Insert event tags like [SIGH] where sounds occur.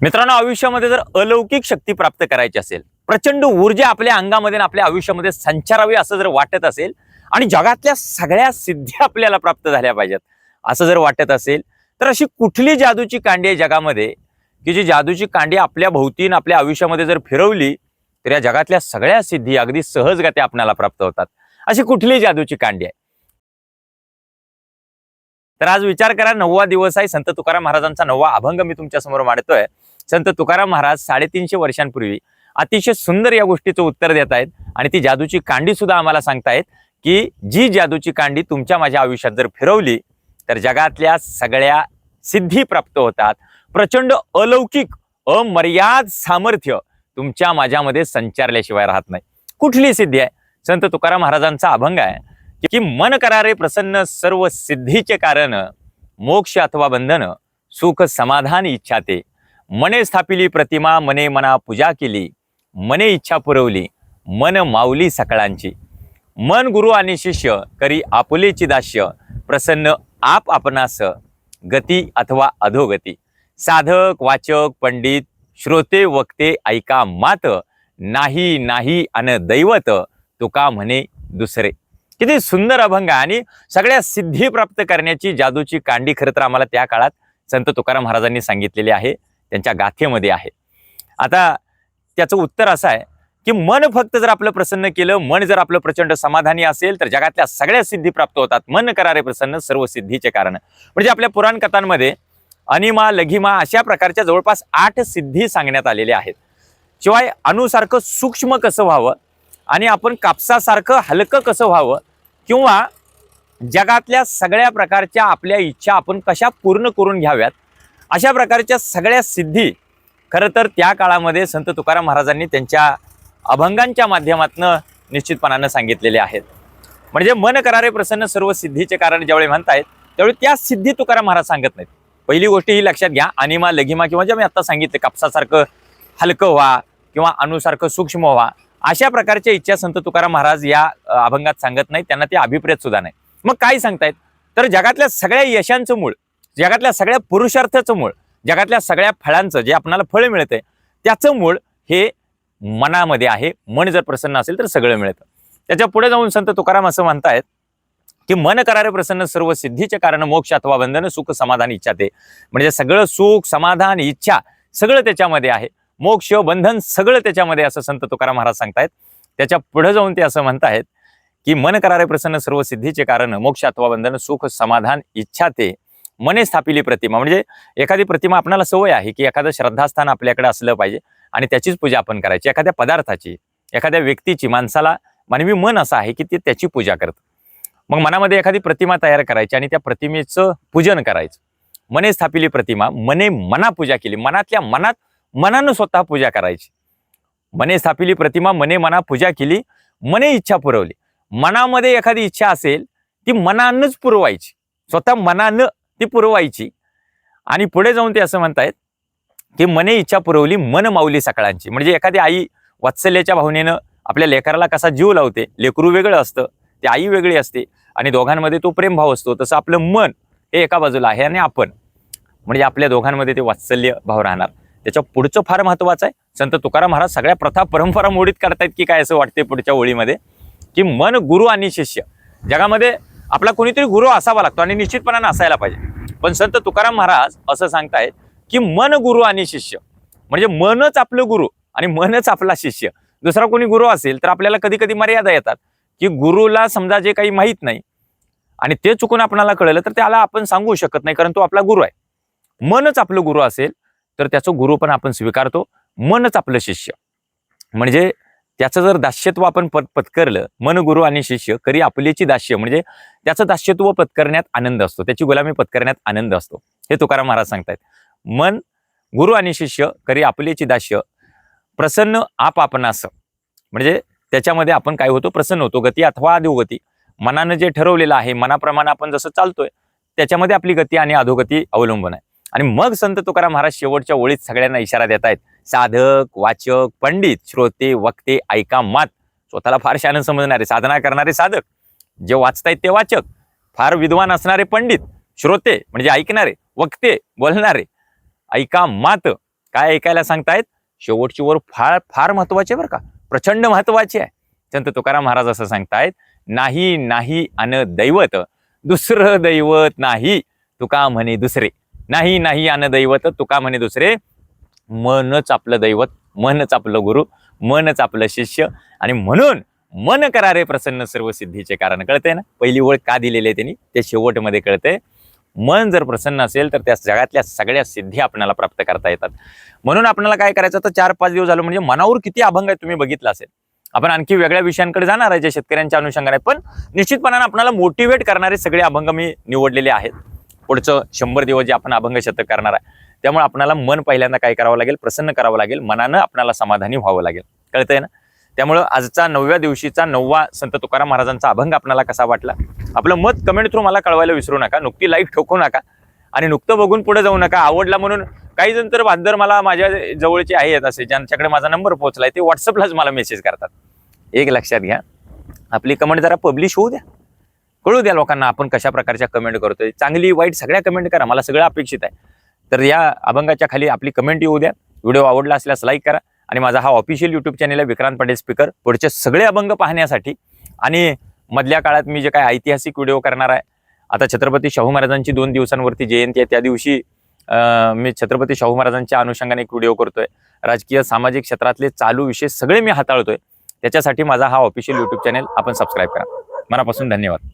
मित्रांनो आयुष्यामध्ये जर अलौकिक शक्ती प्राप्त करायची असेल प्रचंड ऊर्जा आपल्या अंगामध्ये आपल्या आयुष्यामध्ये संचारावी असं जर वाटत असेल आणि जगातल्या सगळ्या सिद्धी [LAUGHS] आपल्याला प्राप्त झाल्या पाहिजेत असं जर वाटत असेल तर अशी कुठली जादूची कांडी आहे जगामध्ये की जी जादूची कांडी आपल्या भोवतीन आपल्या आयुष्यामध्ये जर फिरवली तर या जगातल्या सगळ्या सिद्धी अगदी सहजगत्या आपल्याला प्राप्त होतात. अशी कुठली जादूची कांडी आहे? तर आज विचार करा नववा दिवस आहे संत तुकाराम महाराजांचा नववा अभंग मी तुमच्यासमोर मांडतोय. संत तुकाराम महाराज साडेतीनशे वर्षांपूर्वी अतिशय सुंदर या गोष्टीचं उत्तर देत आहेत आणि ती जादूची कांडी सुद्धा आम्हाला सांगतायत की जी जादूची कांडी तुमच्या माझ्या आयुष्यात जर फिरवली तर जगातल्या सगळ्या सिद्धी प्राप्त होतात. प्रचंड अलौकिक अमर्याद सामर्थ्य तुमच्या माझ्यामध्ये संचारल्याशिवाय राहत नाही. कुठली सिद्धी आहे? संत तुकाराम महाराजांचा अभंग आहे की मन करारे प्रसन्न सर्व सिद्धीचे कारण मोक्ष अथवा बंधन सुख समाधान इच्छा ते मने स्थापिली प्रतिमा मने मना पूजा केली मने इच्छा पुरवली मन माऊली सकळांची. मन गुरु आणि शिष्य करी आपुलेची दास्य प्रसन्न आप आपणास गती अथवा अधोगती. साधक वाचक पंडित श्रोते वक्ते ऐका मात नाही नाही अन दैवत तुका म्हणे दुसरे. किती सुंदर अभंग आहे आणि सगळ्या सिद्धी प्राप्त करण्याची जादूची कांडी खरं तर आम्हाला त्या काळात संत तुकाराम महाराजांनी सांगितलेली आहे. त्यांच्या गाथेमध्ये आहे. आता त्याचं उत्तर असं आहे की मन फक्त जर आपलं प्रसन्न केलं मन जर आपलं प्रचंड समाधानी असेल तर जगातल्या सगळ्या सिद्धी प्राप्त होतात. मन करारे प्रसन्न सर्व सिद्धीचे कारण. म्हणजे आपल्या पुराण कथांमध्ये अनिमा लघिमा अशा प्रकारच्या जवळपास आठ सिद्धी सांगण्यात आलेल्या आहेत. शिवाय अणुसारखं सूक्ष्म कसं व्हावं आणि आपण कापसासारखं हलकं कसं व्हावं किंवा जगातल्या सगळ्या प्रकारच्या आपल्या इच्छा आपण कशा पूर्ण करून घ्याव्यात अशा प्रकारच्या सगळ्या सिद्धी खरं तर त्या काळामध्ये संत तुकाराम महाराजांनी त्यांच्या अभंगांच्या माध्यमातून निश्चितपणानं सांगितलेले आहेत. म्हणजे मन करारे प्रसन्न सर्व सिद्धीचे कारण ज्यावेळी म्हणतायत त्यावेळी त्या सिद्धी तुकाराम महाराज सांगत नाहीत. पहिली गोष्ट ही लक्षात घ्या अनिमा लघिमा किंवा जे मी आत्ता सांगितलं कापसासारखं हलकं व्हा किंवा अणुसारखं सूक्ष्म व्हा अशा प्रकारच्या इच्छा संत तुकाराम महाराज या अभंगात सांगत नाहीत त्यांना ते अभिप्रेत सुद्धा नाही मग काय सांगतायत? तर जगातल्या सगळ्या यशांचं मूळ जगातल्या सगळ्या पुरुषार्थाचं मूळ जगातल्या सगळ्या फळांचं जे आपणाला फळ मिळतंय त्याचं मूळ हे मनामध्ये आहे. मन जर प्रसन्न असेल तर सगळं मिळतं. त्याच्या पुढे जाऊन संत तुकाराम असं म्हणतायत की मन करारे प्रसन्न सर्व सिद्धीचे कारण मोक्ष अथवा बंधन सुख समाधान इच्छा ते. म्हणजे सगळं सुख समाधान इच्छा सगळं त्याच्यामध्ये आहे. मोक्ष बंधन सगळं त्याच्यामध्ये असं संत तुकाराम महाराज सांगतायत. त्याच्या पुढे जाऊन ते असं म्हणतायत की मन करारे प्रसन्न सर्व सिद्धीचे कारण मोक्ष अथवा बंधन सुख समाधान इच्छा ते. मने स्थापिली प्रतिमा. म्हणजे एखादी प्रतिमा आपणाला सवय आहे की एखादं श्रद्धास्थान आपल्याकडे असलं पाहिजे आणि त्याचीच पूजा आपण करायची. एखाद्या पदार्थाची एखाद्या व्यक्तीची माणसाला मानवी मन असं आहे की ते त्याची पूजा करतं. मग मनामध्ये एखादी प्रतिमा तयार करायची आणि त्या प्रतिमेचं पूजन करायचं. मने स्थापिली प्रतिमा मने मना पूजा केली. मनातल्या मनात मनानं स्वतः पूजा करायची. मने स्थापिली प्रतिमा मने मना पूजा केली मने इच्छा पुरवली. मनामध्ये एखादी इच्छा असेल ती मनानंच पुरवायची. स्वतः मनानं ती पुरवायची. आणि पुढे जाऊन ते असं म्हणतायत की मने इच्छा पुरवली मन माऊली सकाळांची. म्हणजे एखादी आई वात्सल्याच्या भावनेनं आपल्या लेकराला कसा जीव लावते लेकरू वेगळं असतं ती आई वेगळी असते आणि दोघांमध्ये तो प्रेमभाव असतो तसं आपलं मन हे एका बाजूला आहे आणि आपण. म्हणजे आपल्या दोघांमध्ये ते वात्सल्य भाव राहणार. त्याच्या पुढचं फार महत्वाचं आहे. संत तुकाराम महाराज सगळ्या प्रथा परंपरा मोडीत करतायत की काय असं वाटते पुढच्या ओळीमध्ये? की मन गुरु आणि शिष्य. जगामध्ये आपला कोणीतरी गुरु असावा लागतो आणि निश्चितपणाने असायला पाहिजे. पण संत तुकाराम महाराज असं सांगतायत की मन गुरु आणि शिष्य. म्हणजे मनच आपलं गुरु आणि मनच आपला शिष्य. दुसरा कोणी गुरु असेल तर आपल्याला कधी कधी मर्यादा येतात की गुरुला समजा जे काही माहीत नाही आणि ते चुकून आपणाला कळलं तर त्याला आपण सांगू शकत नाही कारण तो आपला गुरु आहे. मनच आपलं गुरु असेल तर त्याचं गुरु पण आपण स्वीकारतो. मनच आपलं शिष्य. म्हणजे त्याचं जर दास्यत्व आपण पत पत्करलं मन गुरु आणि शिष्य करी आपल्याची दास्य म्हणजे त्याचं दास्यत्व पत्करण्यात आनंद असतो त्याची गुलामी पत्करण्यात आनंद असतो. हे तुकाराम महाराज सांगतायत. मन गुरु आणि शिष्य करी आपल्याची दास्य प्रसन्न आप आपणास म्हणजे त्याच्यामध्ये आपण काय होतो? प्रसन्न होतो. गती अथवा अधोगती. मनानं जे ठरवलेलं आहे मनाप्रमाणे आपण जसं चालतोय त्याच्यामध्ये आपली गती आणि अधोगती अवलंबून आहे. आणि मग संत तुकाराम महाराज शेवटच्या ओळीत सगळ्यांना इशारा देत आहेत साधक वाचक पंडित श्रोते वक्ते ऐका मात. स्वतःला फार शान समजणारे साधना करणारे साधक. जे वाचतायत ते वाचक. फार विद्वान असणारे पंडित श्रोते म्हणजे ऐकणारे वक्ते बोलणारे. ऐका मात. काय ऐकायला सांगतायत? शेवटची वर फार फार महत्त्वाचे बरं का. प्रचंड महत्त्वाचे आहे. संत तुकाराम महाराज असं सांगतायत नाही नाही अन दैवत. दुसरं दैवत नाही. तुका म्हणे दुसरे. नाही नाही अन दैवत. तुका म्हणे दुसरे. मनच आपलं दैवत मनच आपलं गुरु मनच आपलं शिष्य आणि म्हणून मन करारे प्रसन्न सर्व सिद्धीचे कारण कळतंय ना? पहिली ओळ का दिलेली आहे त्यांनी? ते शेवटमध्ये कळतंय. मन जर प्रसन्न असेल तर त्या जगातल्या सगळ्या सिद्धी आपल्याला प्राप्त करता येतात. म्हणून आपल्याला काय करायचं? तर चार पाच दिवस झालं म्हणजे मनावर किती अभंग आहे तुम्ही बघितला असेल. आपण आणखी वेगळ्या विषयांकडे जाणार आहे जे शेतकऱ्यांच्या अनुषंगाने पण निश्चितपणाने आपल्याला मोटिवेट करणारे सगळे अभंग मी निवडलेले आहेत. पुढचं शंभर दिवस जे आपण अभंग शतक करणार आहे त्यामुळे आपणाला मन पहिल्यांदा काय करावं लागेल? प्रसन्न करावं लागेल. मनानं आपल्याला समाधानी व्हावं लागेल. कळतंय ना? त्यामुळं आजचा नवव्या दिवशीचा नववा संत तुकाराम महाराजांचा अभंग आपणाला कसा वाटला? आपलं मत कमेंट थ्रू मला कळवायला विसरू नका. नुकती लाईक ठोकू नका. आणि नुकतं बघून पुढे जाऊ नका. आवडला म्हणून काही जण तर बांधर मला माझ्या जवळचे आहेत असे ज्यांच्याकडे माझा नंबर पोहोचलाय ते व्हॉट्सअपलाच मला मेसेज करतात. एक लक्षात घ्या. आपली कमेंट जरा पब्लिश होऊ द्या. कळू द्या लोकांना आपण कशा प्रकारच्या कमेंट करतोय. चांगली वाईट सगळ्या कमेंट करा. मला सगळं अपेक्षित आहे. तर या अभंगाच्या खाली आपली कमेंट येऊ द्या. व्हिडिओ आवडला असल्यास लाईक करा. आणि माझा हा ऑफिशियल यूट्यूब चॅनल आहे विक्रांत पाटील स्पीकर पुढचे सगळे अभंग पाहण्यासाठी आणि मधल्या काळात मी जे काय ऐतिहासिक व्हिडिओ करणार आहे आता छत्रपती शाहू महाराजांची दोन दिवसांवरती जयंती आहे त्या दिवशी मी छत्रपती शाहू महाराजांच्या अनुषंगाने एक व्हिडिओ करतोय. राजकीय सामाजिक क्षेत्रातले चालू विषय सगळे मी हाताळतोय. त्याच्यासाठी माझा हा ऑफिशियल यूट्यूब चॅनल आपण सबस्क्राईब करा. मनापासून धन्यवाद.